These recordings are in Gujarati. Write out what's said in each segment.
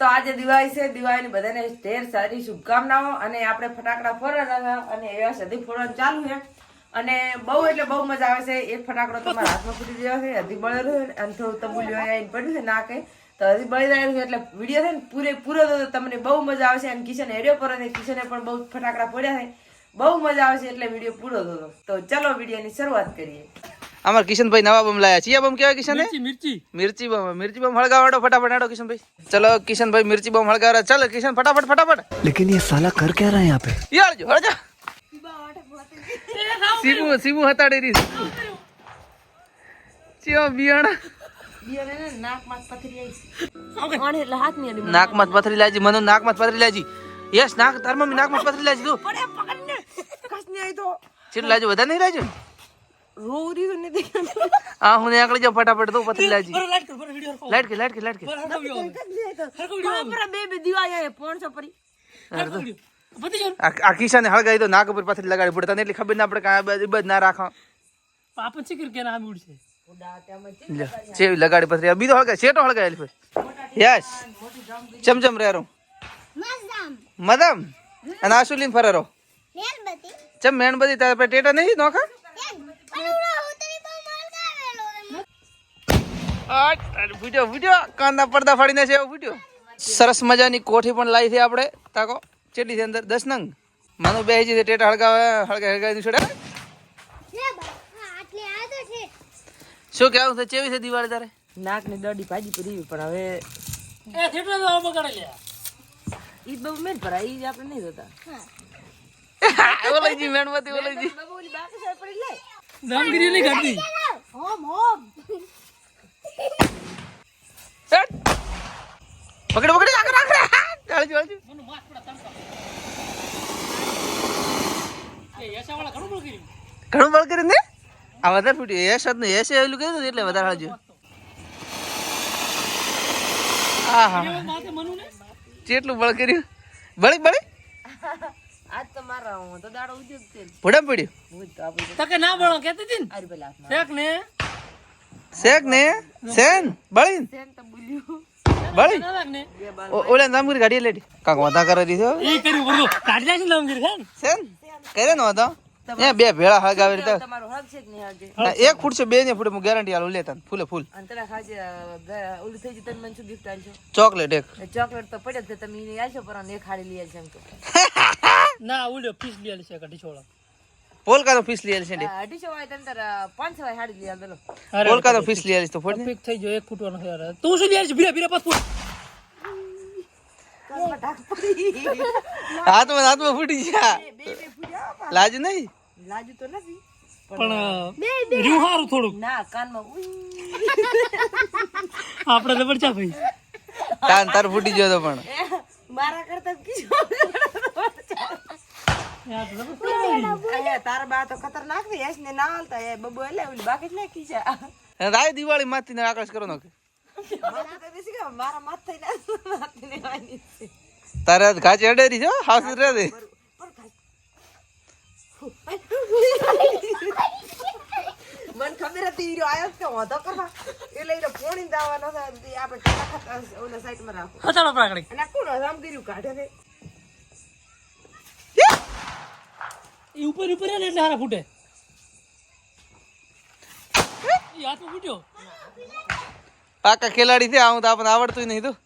તો આજે દિવાળી છે. દિવાળીની બધાને ઢેર સારી શુભકામનાઓ અને આપણે ફટાકડા ફોડવાના હતા અને એવા સધી ફોડવાનું ચાલુ છે. અને બહુ એટલે બહુ મજા આવે છે. એક ફટાકડો તમારા હાથમાં ફૂટી ગયો છે, હજી બળેલો છે અને થોડું તબુલ્યો આવીને પડ્યું છે નાકે. તો હજી બળી રહ્યું છે એટલે વીડિયો છે ને પૂરે પૂરો તો તમને બહુ મજા આવશે અને કિશન હેડ્યો પર છે કિશને પણ બહુ ફટાકડા ફોડ્યા છે. બહુ મજા આવશે એટલે વીડિયો પૂરો થતો. તો ચલો વિડીયોની શરૂઆત કરીએ. અમાર કિશનભાઈ નવા બમ લાયા. છીએ બમ કેવાય કિશન? મિર્ચી મિર્ચી. બમ મિર્ચી બમ હળગાવાડો ફટાફટ હેડો કિશનભાઈ. ચલો કિશનભાઈ મિર્ચી બમ હળગાવરા ચાલો કિશન ફટાફટ ફટાફટ. લેકિન યે સાલા કર ક્યા રહા હે યહાં પે? યાર જો હળજો સીમુ સીમુ હતાડી રી ચિયો બિયાણા. નાકમાં પથરી લાજી મને નાકમાં પથરી લાજી યસ નાક તાર નાકમાં પથરી લાજી તું. પકડ લાજો વધારે નહીં લાજો રોરી ને નથી આ હું આકડી જો ફટાફટ તો પથરી લાજી. બરો લાઈટ કર બરો વિડિયો રખો લાઈટ કે લાઈટ કે લાઈટ કે બે બે આવે પોણસો પરી હરકો વિડિયો. પતિ જો આ કિશાને હળગાઈ તો નાક ઉપર પથરી લગાડી. પડતા તને એટલી ખબર ના પડે કે આ ના રાખો. પાપન ચિકર કે નામ ઉડશે છે? છે લગાડી પથરી આ બીજો હળગાય શેટો હળગાય એલી યસ. ચમચમ રેરો. મદમ. અને આશુલીન શું મેણબત્તી. ચમ મેણબત્તી તારે ટેટા નહીં નોખા? વિડિયો વિડિયો કાંદા પડદા ફાડીને છે એવો વિડિયો સરસ મજાની કોઠી પણ લાવી છે આપણે. તાકો ચેટલી છે અંદર? દસ નંગ માનું બે છે ટેટા હળગાવે હળગા હળગાવી છોડે શું કેવું છે ચેવી છે દિવાળી તારે? નાકની દડી ભાજી પડી પણ હવે એ થેટર તો બગાડે લે. ઈ બહુ મેન પર ઈ આપણે નહીં જોતા. ઓલઈજી મેણબધી ઓલઈજી. બબુલી બાકી સર પડી લે. દામગીરી નહીં કરતી હેટ. પકડ પકડ આગળ આગળ. ચાલજો ચાલજો. યશા ઘણું બળ કર્યું ઘણું બળ કરીને ને? આ વધારે ફૂટ્યું. એસ હતું એસે એલું કીધું એટલે વધારે હાલજો. હા હા કેટલું બળ કર્યું. બળી બળી? આજ તો મારા હું તો દાડો ઉજ્યો જ છે ભોડા પડ્યું? તો તકે ના બળો કેતી હતી ને? પેલા ને શેક ને? સેન બળી સેન તો બોલ્યું બળી ઓલા નામગીરી ગાડી લેડી કાંક વાતા કરે દીધો એ કર્યું બરો કાઢી નાખી દામગીરી ખાન સેન કરે નો હતો. એ બે ભેળા હળગાવે રીતે. તમારું હક છે કે નહીં ના, એક ફૂટ છે બે ને ફૂટ. હું ગેરંટી આલું લેતા ફૂલે ફૂલ. અને તને ખાજે ઓલું થઈ જતું મને શું ગિફ્ટ આલશો? ચોકલેટ એક. ચોકલેટ તો પડે છે તમે આલશો હાડી લઈ આવશે એમ તો. ના ઉલ્યો પીસ લે છે કઢી છોડા. પોલકા તો ફીસ લઈ આલી છે અઢીસો હોય તંતર તાર પાંચસો હોય હાડી લઈ આવજો અરે પોલકા તો ફીસ લઈ આલી તો ફોડ ને. થઈ ગયો એક ફૂટવાનો યાર તું શું લે છે ભીરા ભીરા પાસ ફૂટ. હાથમાં હાથમાં ફૂટી ગયા. લાજ નહીં? લાજ તો નથી. પણ રહ્યું થોડું થોડુંક. ના કાનમાં આપણે તો પડચા ભાઈ. તાન તાર ફૂટી ગયો તો પણ. મારા કરતા કીધું યાર તો જબરદસ્ત પડી. એ, તારા બા તો ખતરનાક ને યશ ને ના હાલતા એ બબુ એટલે ઓલી બાકી જ રાય દિવાળી માંથી ને આકર્ષ કરો નાખે. મારા માથ ને તારે ઘાચી અડેરી છે હાસ રે દે મને ખબર હતી આયો જ કે વાંધો કરવા. એટલે રહ્યો પોણી દાવાનો આપણે ટેકા ઓલા સાઈડમાં રાખો. અને કોણ રામ કર્યું? કાઢે એ ઉપર ઉપર ને એટલે હારા ફૂટે. એ હાથમાં ફૂટ્યો. પાકા ખેલાડી છે આવું તો આપણને આવડતું નહીં તું.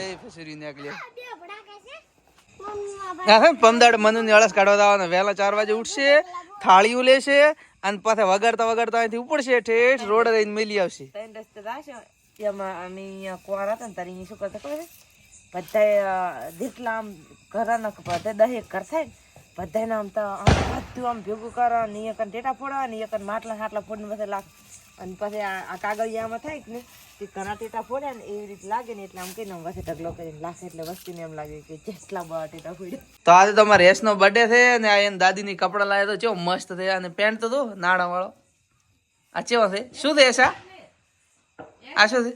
એ ફસરી હે પમદાડ મનુ ની અળસ કાઢવા દાવાના વહેલા ચાર વાગે ઉઠશે થાળીઓ લેશે અને પાછા વગાડતા વગાડતા અહીંથી ઉપડશે ઠેઠ રોડ રહીને મેલી આવશે. રસ્તે જાશે. એમાં અમે હતા ને તારી શું કરતા ખબર છે બધાય જેટલા આમ ઘરના બધા દહેક ઘર થાય ને બધાને આમ તો આમ બધું આમ ભેગું કરો ને એક ટેટા ફોડવા ને એક માટલા હાટલા ફોડીને બધા લાખ અને પછી આ કાગળિયામાં થાય કે ને તે ઘણા ટેટા ફોડે ને એવી રીતે લાગે ને એટલે આમ કહીને આમ વચ્ચે ઢગલો કરીને લાગે એટલે વસ્તીને એમ લાગે કે જેટલા બા ટેટા ફોડ્યા. તો આજે તો રેસનો બર્થડે છે ને આ એને દાદીની કપડાં લાવ્યા તો ચેવો મસ્ત થયા અને પેન્ટ તો તું નાણા વાળો. આ ચેવો છે? શું છે એસા આ શું છે?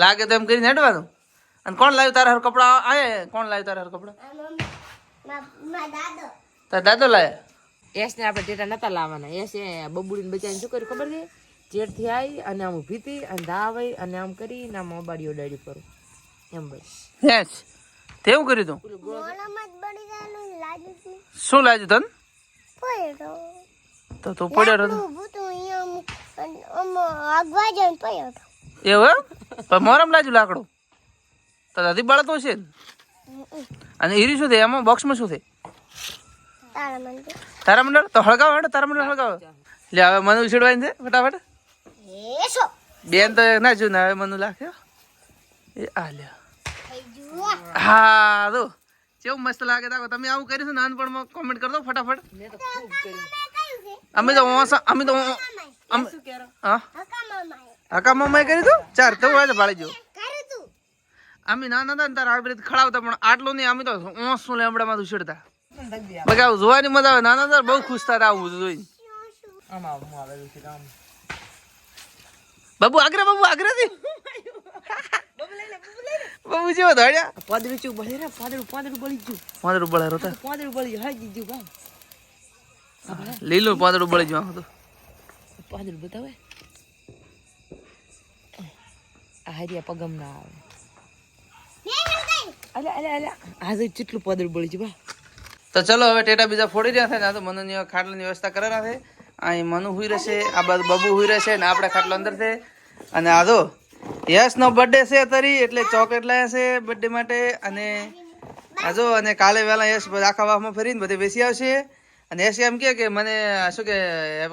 લાગે તો એમ કરીને હેડવાનું. અને કોણ લાવ્યું તારા હારું કપડા? આવે કોણ લાવ્યું તારા હારું કપડા? તારા દાદો લાયા? એસને ને આપણે ટેટા નતા લાવવાના. એસ એ બબુડીને બચાવીને શું કર્યું ખબર છે? ચેરથી આવી અને આમ ઊભી હતી અને દા અને આમ કરી ને આમ અબાડીઓ ડાળી કરું. એમ ભાઈ યસ તેવું કર્યું તું? શું લાગ્યું તને? તો તું પડ્યો હતો એવું? પણ મોરમ લાજુ લાકડું. તો દાદી બળતો છે ને? અને ઈરી શું થાય એમાં બોક્સમાં શું થાય તારા મંડળ તો હળગાવ હેડ તારા મંડળ હળગાવ. લે હવે મનુ ઉછળવાની છે ફટાફટ. બેન તો ના જો ને હવે મનુ લાખ્યો એ આ લે હા તો કેવું મસ્ત લાગે તાકો. તમે આવું કર્યું છે નાનપણમાં કોમેન્ટ કરી દો ફટાફટ. અમે તો અમે તો અમે હા? હકા મમ્માએ કર્યું તું? ચાર તો આજે ભાળી જો અમે નાના હતા ને તારા આવી રીતે ખડાવતા પણ આટલું નહીં અમે તો ઓસું લેમડામાં ઉછળતા બાકી આવું જોવાની મજા આવે. નાના હતા બહુ ખુશ થતા આવું બધું જોઈને. આમ આમ આવેલું છે આમ. બાબુ આગ્રા બાબુ આગ્રાથી થી બાબુ જેવો દોડ્યા પાદરું ચું બળી રે પાદરું પાદરું બળી ગયું. પાંદડું બળે રોતા. પાદરું બળી હા હાઈ દીધું કામ લીલું પાંદડું બળી જવા હતું પાદરું બતાવે. આ હરિયા પગમ ના આવે. અલે અલે અલે આજે કેટલું પાદરું બળી બા. તો ચલો હવે ટેટા બીજા ફોડી રહ્યા છે ને આ તો મનુની ખાટલાની વ્યવસ્થા કરેલા છે. અહીં મનુ હુઈ રહેશે આ બાજુ બબુ હુઈ રહેશે ને આપણે ખાટલો અંદર છે. અને આ તો યશનો બર્થડે છે તરી એટલે ચોકલેટ લાયા છે બર્થડે માટે. અને આજો અને કાલે વહેલા યશ આખા વાહમાં ફરીને બધે બેસી આવશે. અને યશ એમ કહે કે મને શું કે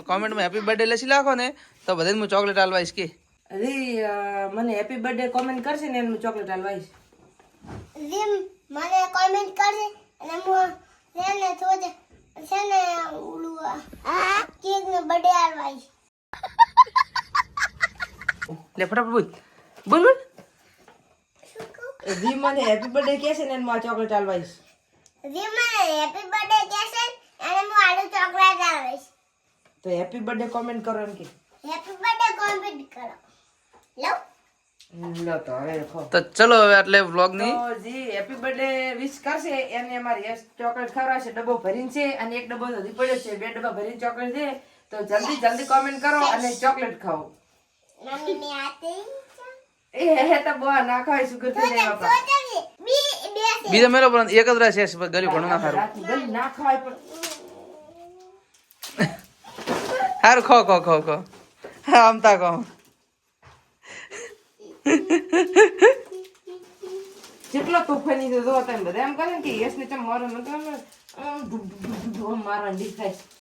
કોમેન્ટમાં હેપી બર્થડે લસી નાખો ને તો બધાને હું ચોકલેટ આલવાઈશ કે. અરે મને હેપી બર્થડે કોમેન્ટ કરશે ને એનું ચોકલેટ હાલવાઈશ. મને કોમેન્ટ કરશે અને હું એને થોડે છે ને ઓલું કેક ને બર્થડે આલવાઈશ લે ફટાફટ બોલ. બોલ બોલ. જી મને હેપી બર્થડે કહેશે ને એનું ચોકલેટ હાલવાઈશ. રી મને હેપી બર્થડે કહેશે અને હું આડું ચોકલેટ આલવાઈશ તો હેપી બર્થડે કોમેન્ટ કરો એમ કે. હેપી બર્થડે કોમેન્ટ કરો. તો તો ચલો હવે એટલે વ્લોગની. જી હેપી બર્થડે વિશ કરશે. એને અમારી ચોકલેટ ખવડાવશે ડબ્બો ભરીને છે અને એક ડબ્બો હજી પડ્યો છે. બે ડબ્બા ભરીને ચોકલેટ છે. તો જલ્દી જલ્દી કોમેન્ટ કરો અને ચોકલેટ ખાઓ. એ હે તો બહુ ના ખાય સુગરથી નહીં બાપા? બીજો બી મેરો પણ એક જ રહેશે ગરી ગળ્યું ના ગળી ના ખાય પણ સારું ખો ખો ખો ખો. હા આમતા કહો. જેટલો તોફાની છે જો તમે બધા એમ કરે કે યશ ને ચમ મારો નતો આમ આમ